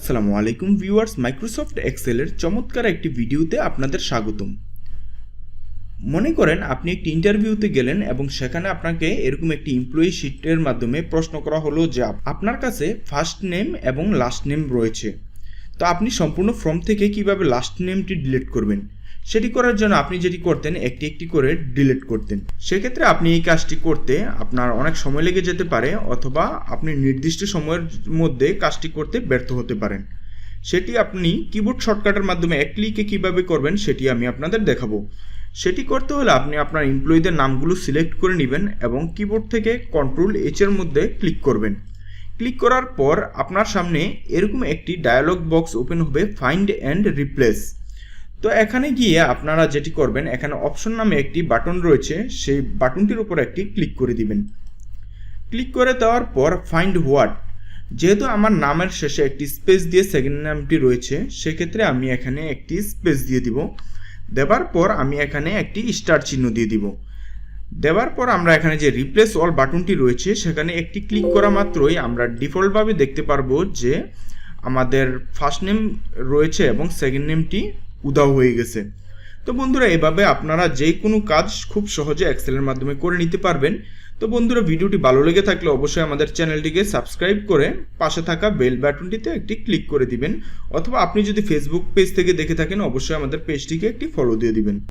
আসসালামু আলাইকুম viewers, Microsoft এক্সেলের চমৎকার একটি ভিডিওতে আপনাদের স্বাগতম। মনে করেন, আপনি একটি ইন্টারভিউতে গেলেন এবং সেখানে আপনাকে এরকম একটি এমপ্লয়ি শিটের মাধ্যমে প্রশ্ন করা হলো যে আপনার কাছে ফার্স্ট নেম এবং লাস্ট নেম রয়েছে। তো আপনি সম্পূর্ণ ফর্ম থেকে কীভাবে লাস্ট নেমটি ডিলিট করবেন? সেটি করার জন্য আপনি যেটি করতেন, একটি একটি করে ডিলিট করতেন। সেক্ষেত্রে আপনি এই কাজটি করতে আপনার অনেক সময় লেগে যেতে পারে অথবা আপনি নির্দিষ্ট সময়ের মধ্যে কাজটি করতে ব্যর্থ হতে পারেন। সেটি আপনি কিবোর্ড শর্টকাটের মাধ্যমে এক ক্লিকে কীভাবে করবেন, সেটি আমি আপনাদের দেখাবো। সেটি করতে হলে আপনি আপনার এমপ্লয়ীদের নামগুলো সিলেক্ট করে নেবেন এবং কিবোর্ড থেকে কন্ট্রোল এইচ এর মধ্যে ক্লিক করবেন। ক্লিক করার পর আপনার সামনে এরকম একটি ডায়ালগ বক্স ওপেন হবে ফাইন্ড অ্যান্ড রিপ্লেস তো এখানে গিয়ে আপনারা যেটি করবেন, এখানে অপশন নামে একটি বাটন রয়েছে, সেই বাটনটির উপর একটি ক্লিক করে দিবেন। ক্লিক করে দেওয়ার পর ফাইন্ড হোয়াট যেহেতু আমার নামের শেষে একটি স্পেস দিয়ে সেকেন্ড নামটি রয়েছে, সেক্ষেত্রে আমি এখানে একটি স্পেস দিয়ে দিব। দেওয়ার পর আমি এখানে একটি স্টার চিহ্ন দিয়ে দিব। দেওয়ার পর আমরা এখানে যে রিপ্লেস অল বাটনটি রয়েছে, সেখানে একটি ক্লিক করা মাত্রই আমরা ডিফল্টভাবে দেখতে পারব যে আমাদের ফার্স্ট নেম রয়েছে এবং সেকেন্ড নেমটি উদাও হয়ে গেছে। তো বন্ধুরা, এভাবে আপনারা যে কোনো কাজ খুব সহজে এক্সেলের মাধ্যমে করে নিতে পারবেন। তো বন্ধুরা, ভিডিওটি ভালো লেগে থাকলে অবশ্যই আমাদের চ্যানেলটিকে সাবস্ক্রাইব করে পাশে থাকা বেল বাটনটিতে একটি ক্লিক করে দিবেন। অথবা আপনি যদি ফেসবুক পেজ থেকে দেখে থাকেন, অবশ্যই আমাদের পেজটিকে একটি ফলো দিয়ে দিবেন।